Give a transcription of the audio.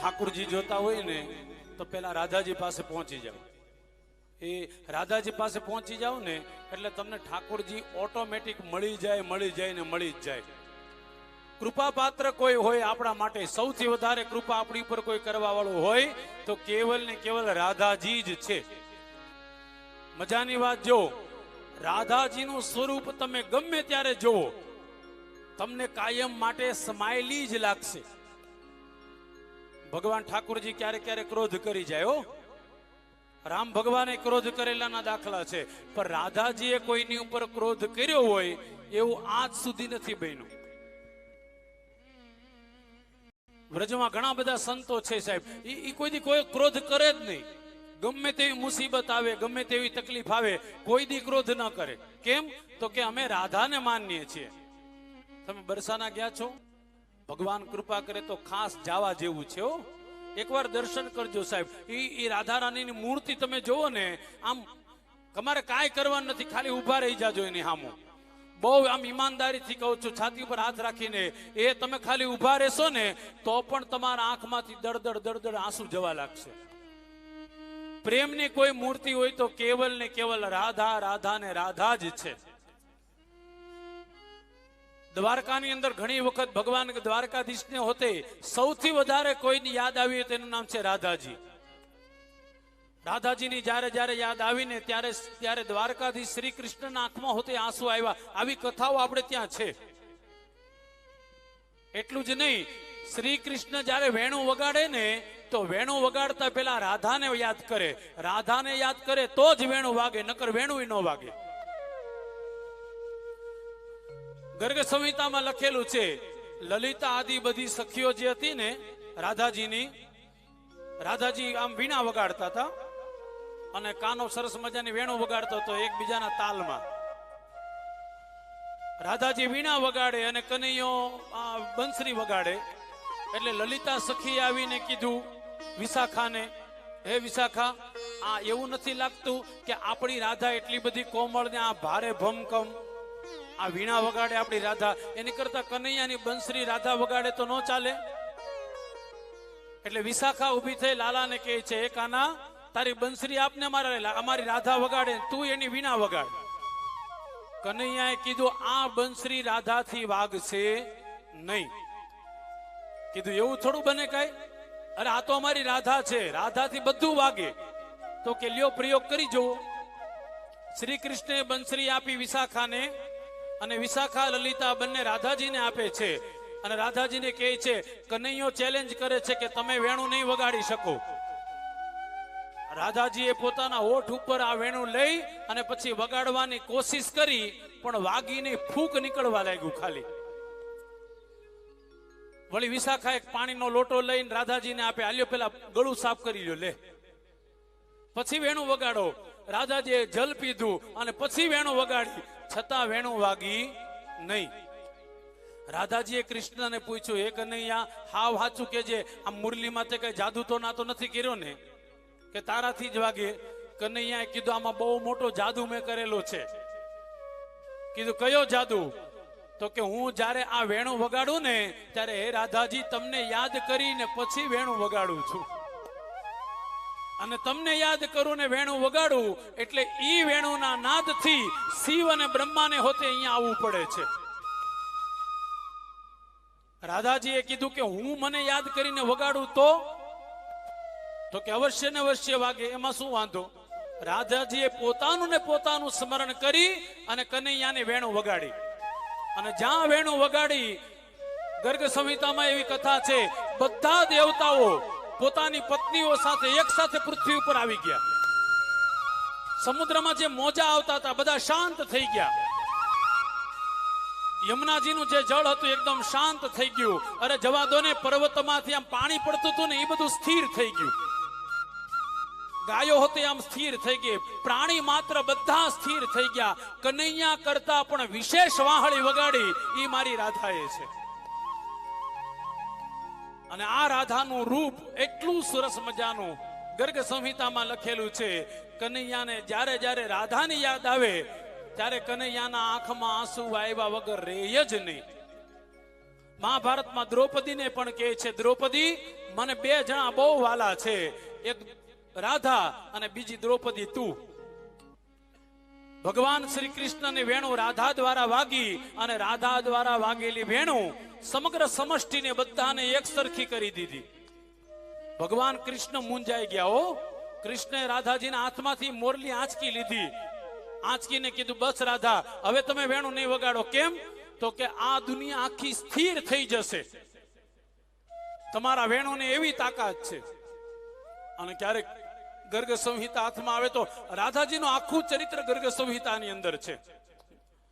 ઠાકુરજી જોતા હોય ને, તો પેલા રાધાજી પાસે પહોંચી જાઓ. એ રાધાજી પાસે પહોંચી જાઓ ને, એટલે તમને ઠાકોરજી ઓટોમેટિક મળી જાય મળી જાય ને મળી જ જાય. કૃપા પાત્ર કોઈ હોય આપણા માટે, સૌથી વધારે કૃપા આપણી ઉપર કોઈ કરવા વાળું હોય, તો કેવલ ને કેવલ રાધાજી જ છે. મજાની વાત જો, રાધાજીનું સ્વરૂપ તમે ગમે ત્યારે જુઓ તમને કાયમ માટે સ્માઇલી જ લાગશે. ભગવાન ઠાકોરજી ક્યારેક ક્યારેક ક્રોધ કરી જાય રામ ભગવાને ક્રોધ કરેલાના દાખલા છે, પણ રાધાજીએ કોઈની ઉપર ક્રોધ કર્યો હોય, એવું આજ સુધી નથી બન્યું. વ્રજમાં ઘણા બધા સંતો છે સાહેબ એ કોઈ કોઈ ક્રોધ કરે જ નહીં. ગમે તેવી મુસીબત આવે, ગમે તેવી તકલીફ આવે કોઈ દી ક્રોધ ન કરે. કેમ? તો કે અમે રાધાને માનીએ છીએ. તમે બરસાના ગયા છો? ભગવાન કૃપા કરે તો ખાસ જાવા જેવું છે એકવાર દર્શન કરજો સાહેબ. એ રાધા રાણીની મૂર્તિ તમે જોવો ને, આમ તમારે કાંઈ કરવાનું નથી, ખાલી ઊભા રહી જાજો એની સામું બહુ આમ ઈમાનદારીથી કહું છું, છાતી ઉપર હાથ રાખીને, એ તમે ખાલી ઊભા રહેશો ને, તો પણ તમારા આંખમાંથી દળદળ દળદળ આંસુ જવા લાગશે. પ્રેમની કોઈ મૂર્તિ હોય તો કેવલ ને કેવલ રાધા રાધા ને રાધા જ છે. દ્વારકાની અંદર ઘણી વખત ભગવાન દ્વારકાધીશને હોતે સૌથી વધારે કોઈની યાદ આવી તેનું નામ છે રાધાજી. રાધાજીની જ્યારે જ્યારે યાદ આવીને ત્યારે ત્યારે દ્વારકાધીશ શ્રી કૃષ્ણના આંખમાં હોતે આંસુ આવ્યા. આવી કથાઓ આપણે ત્યાં છે. એટલું જ નહીં, શ્રી કૃષ્ણ જ્યારે વેણુ વગાડે ને, તો વેણુ વગાડતા પેલા રાધાને યાદ કરે. રાધાને યાદ કરે તો જ વેણુ વાગે, નકર વેણું ન વાગે. ગર્ગ સંહિતામાં લખેલું છે, લલિતા આદિ બધી સખીઓ જે હતી ને, રાધાજીની, રાધાજી આમ વીણા વગાડતા હતા અને કાનો સરસ મજાની વેણો વગાડતો હતો એકબીજાના તાલમાં. રાધાજી વીણા વગાડે અને કનૈયો આ બંસરી વગાડે. એટલે લલિતા સખી આવીને કીધું, વિશાખાને, હે વિશાખા, આ એવું નથી લાગતું કે આપણી રાધા એટલી બધી કોમળ ને આ ભારે ભમકમ આ વીણા વગાડે આપણી રાધા. એની કરતા કનૈયાની બંસરી રાધા વગાડે તો ન ચાલે. એટલે વિશાખા ઊભી થઈ લાલાને કહે છે એ તારી બંસરી આપને મારા અમારી રાધા વગાડે, તું એની વીણા વગાડ. કનૈયાએ કીધું, આ બંસરી રાધાથી વાગશે નહીં. કીધું, એવું થોડું બને કઈ? અરે આ તો અમારી રાધા છે, રાધાથી બધું વાગે. તો કે, લ્યો, પ્રયોગ કરી જુઓ. શ્રી કૃષ્ણે બંસરી આપી વિશાખાને અને વિશાખા, લલિતા બંને રાધાજીને આપે છે. અને રાધાજીને કહે છે, કનૈયો ચેલેન્જ કરે છે કે તમે વેણુ નહીં વગાડી શકો. રાધાજીએ પોતાના હોઠ ઉપર આ વેણુ લઈ અને પછી વગાડવાની કોશિશ કરી, પણ વાગીને ફૂક નીકળવા લાગ્યું ખાલી. વળી વિશાખા એક પાણીનો લોટો લઈને રાધાજીને આપે, આલ્યો પેલા ગળું સાફ કરી લ્યો, લે. પછી વેણુ વગાડો. રાધાજીએ જલ પીધું અને પછી વેણું વગાડી. છતાં વેણું વાગી નહીં. રાધાજીએ કૃષ્ણને પૂછ્યું એ કનૈયા, હાવ હાચું કે જે આ મુરલીમાં તે કઈ જાદુ તો ના તો નથી કર્યો ને? કે તારાથી જ વાગે. કનૈયાએ કીધું, આમાં બહુ મોટો જાદુ મેં કરેલો છે. કીધું, કયો જાદુ? તો કે, હું જ્યારે આ વેણું વગાડું ને, ત્યારે હે રાધાજી, તમને યાદ કરીને પછી વેણું વગાડું છું. અને તમને યાદ કરું ને વેણું વગાડું, એટલે ઈ વેણુના નાદથી શિવ અને બ્રહ્માને હોતે અહીંયા આવવું પડે છે. રાધાજીએ કીધું કે હું મને યાદ કરીને વગાડું તો? તો કે અવશ્ય ને અવશ્ય વાગે, એમાં શું વાંધો? રાધાજીએ પોતાનું ને પોતાનું સ્મરણ કરી અને કનૈયાને વેણું વગાડી. અને જ્યાં વેણું વગાડી, ગર્ગ સંહિતામાં એવી કથા છે, બધા દેવતાઓ પોતાની પત્નીઓ સાથે, એક સાથે પૃથ્વી ઉપર આવી ગયા. સમુદ્રમાં જે મોજા આવતા હતા, બધા શાંત થઈ ગયા. યમુનાજીનું જે જળ હતું, એકદમ શાંત થઈ ગયું. અરે જવા દો ને પર્વતમાંથી આમ પાણી પડતું હતું ને, એ બધું સ્થિર થઈ ગયું. ગાયો હતી, આમ સ્થિર થઈ ગઈ. પ્રાણી માત્ર બધા સ્થિર થઈ ગયા. કનૈયા કરતા પણ વિશેષ વાહળી વગાડી એ મારી રાધાએ છે. અને આ રાધાનું રૂપ એટલું સરસ મજાનું ગર્ગ સંહિતામાં લખેલું છે, કનૈયાને જ્યારે જ્યારે રાધાની યાદ આવે, ત્યારે કનૈયાના આંખમાં આંસુ આવ્યા વગર રહે જ નહીં. મહાભારતમાં દ્રૌપદીને પણ કહે છે, દ્રૌપદી, મને બે જણા બહુ વાલા છે, એક રાધા અને બીજી દ્રૌપદી તું. ભગવાન શ્રી કૃષ્ણની વેણુ રાધા દ્વારા વાગી અને રાધા દ્વારા વાગેલી વેણુ સમગ્ર સમષ્ટિને બધાને એક સરખી કરી દીધી. ભગવાન કૃષ્ણ મૂંઝાઈ ગયા, હો કૃષ્ણે રાધાજીના હાથમાંથી મોરલી આંચકી લીધી. આંચકીને કીધું, બસ રાધા, હવે તમે વેણુ નહીં વગાડો. કેમ? તો કે આ દુનિયા આખી સ્થિર થઈ જશે. તમારા વેણુને એવી તાકાત છે. અને ક્યારેક ગર્ગ સંહિતા હાથમાં આવે તો રાધાજીનું આખું ચરિત્ર ગર્ગ સંહિતાની અંદર છે.